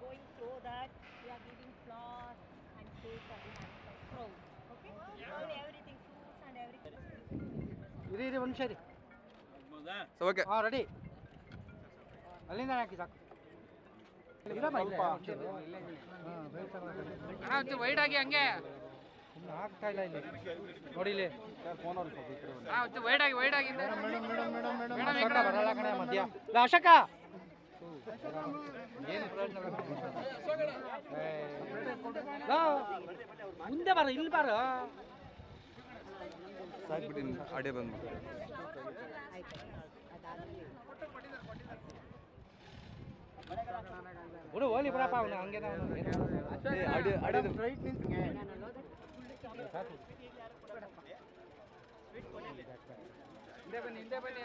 going through that, we are giving flowers and cake and crowd. Okay? So everything, fruits and everything. ಇರಿ ಇರಿ ಒಂದು ಇರಿ. So okay ಹಾಂ ready ಅಲ್ಲಿಂದ ಹಾಕಿ ಸಾಕು. ವೈಡ್ ಆಗಿ ಹಂಗೆ. ಆಗ್ತಾ ಇಲ್ಲ ಇಲ್ಲಿ. ನೋಡಿ ಇಲ್ಲಿ. ವೈಡ್ ಆಗಿ ವೈಡ್ ಆಗಿ ಅಶೋಕ ಬರಲ್ಲ ಕಣೆ ಮಧ್ಯ. ಅಶೋಕ! ಮುಂದೆ ಬಾರ ಇಲ್ಲಿ ಬಾರ. ಸಾಕ್ಬಿಟ್ಟು ಆಡಿಯೋ ಬಂದು ಬಿಡು ಹೋಲಿ ಬಿಡಪ್ಪ ಅವನು ಹಂಗೆ ಫ್ರೈಟ್ ಆಡಿಯೋ ಹಿಂದೆ ಬನ್ನಿ ಹಿಂದೆ ಬನ್ನಿ.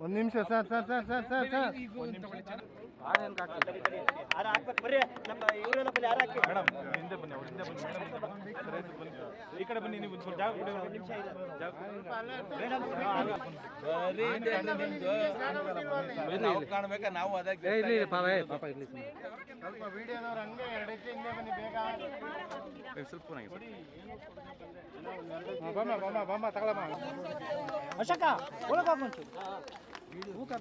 ಒಂದು ನಿಮಿಷ sir sir sir sir sir sir ಈಗ ಒಂದು ತಗೊಳ್ಳಿ ಚೆನ್ನಾಗಿ ನಾವು ಕಾಣ್ಬೇಕಾ ನಾವು ಅದಕ್ಕೆ ಏ ಇಲ್ಲಿ ಪಾಪ ಏ ಪಾಪ ಇಲ್ಲಿ ಸ್ವಲ್ಪ ವಿಡಿಯೋದವ್ರು ಹಂಗೆ ಎರಡು ಹೆಜ್ಜೆ ಹಿಂದೆ ಬನ್ನಿ ಬೇಗ ಸ್ವಲ್ಪ phone ಆಗಿದೆ ಹಾಂ ಬಮ್ಮ ಬಮ್ಮ ಬಮ್ಮ ತಗೊಳಮ್ಮ ಅಶೋಕ ಒಳಗೆ ಹೋಗಿ ಒಂಚೂರು ಊಕ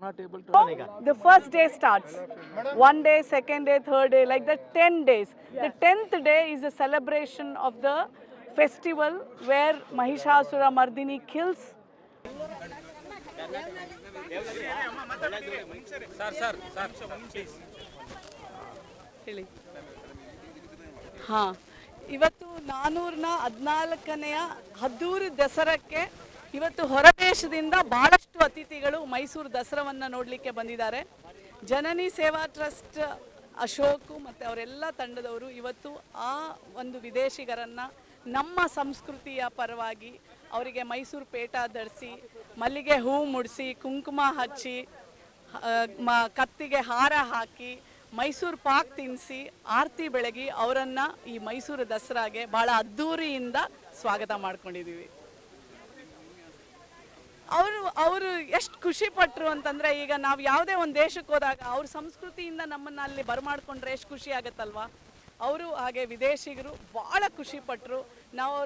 ಬೇಕು ಹಾಂ ನಾವು the first day starts. One day, second day, third day, like the 10 days. The 10th day is a celebration of the festival where Mahishasura Mardini kills. ಹೇಳಿ ಹಾಂ ಇವತ್ತು ನಾನೂರನ ಹದಿನಾಲ್ಕನೆಯ ಹದ್ದೂರು ದಸರಾಕ್ಕೆ ಇವತ್ತು ಹೊರದೇಶದಿಂದ ಬಹಳಷ್ಟು ಅತಿಥಿಗಳು ಮೈಸೂರು ದಸರಾವನ್ನು ನೋಡಲಿಕ್ಕೆ ಬಂದಿದ್ದಾರೆ. ಜನನಿ ಸೇವಾ ಟ್ರಸ್ಟ್ ಅಶೋಕು ಮತ್ತು ಅವರೆಲ್ಲ ತಂಡದವರು ಇವತ್ತು ಆ ಒಂದು ವಿದೇಶಿಗರನ್ನು ನಮ್ಮ ಸಂಸ್ಕೃತಿಯ ಪರವಾಗಿ ಅವರಿಗೆ ಮೈಸೂರು ಪೇಟ ಧರಿಸಿ, ಮಲ್ಲಿಗೆ ಹೂ ಮುಡಿಸಿ, ಕುಂಕುಮ ಹಚ್ಚಿ ಮ, ಕತ್ತಿಗೆ ಹಾರ ಹಾಕಿ, ಮೈಸೂರು ಪಾಕ್ ತಿನ್ನಿಸಿ ಆರತಿ ಬೆಳಗಿ ಅವರನ್ನು ಈ ಮೈಸೂರು ದಸರಾಗೆ ಭಾಳ ಅದ್ಧೂರಿಯಿಂದ ಸ್ವಾಗತ ಮಾಡ್ಕೊಂಡಿದ್ದೀವಿ. ಅವರು ಅವರು ಎಷ್ಟು ಖುಷಿ ಪಟ್ಟರು ಅಂತಂದರೆ ಈಗ ನಾವು ಯಾವುದೇ ಒಂದು ದೇಶಕ್ಕೆ ಹೋದಾಗ ಅವ್ರ ಸಂಸ್ಕೃತಿಯಿಂದ ನಮ್ಮನ್ನು ಅಲ್ಲಿ ಬರಮಾಡ್ಕೊಂಡ್ರೆ ಎಷ್ಟು ಖುಷಿ ಆಗುತ್ತಲ್ವಾ? ಅವರು ಹಾಗೆ ವಿದೇಶಿಗರು ಖುಷಿ ಪಟ್ಟರು ನಾವು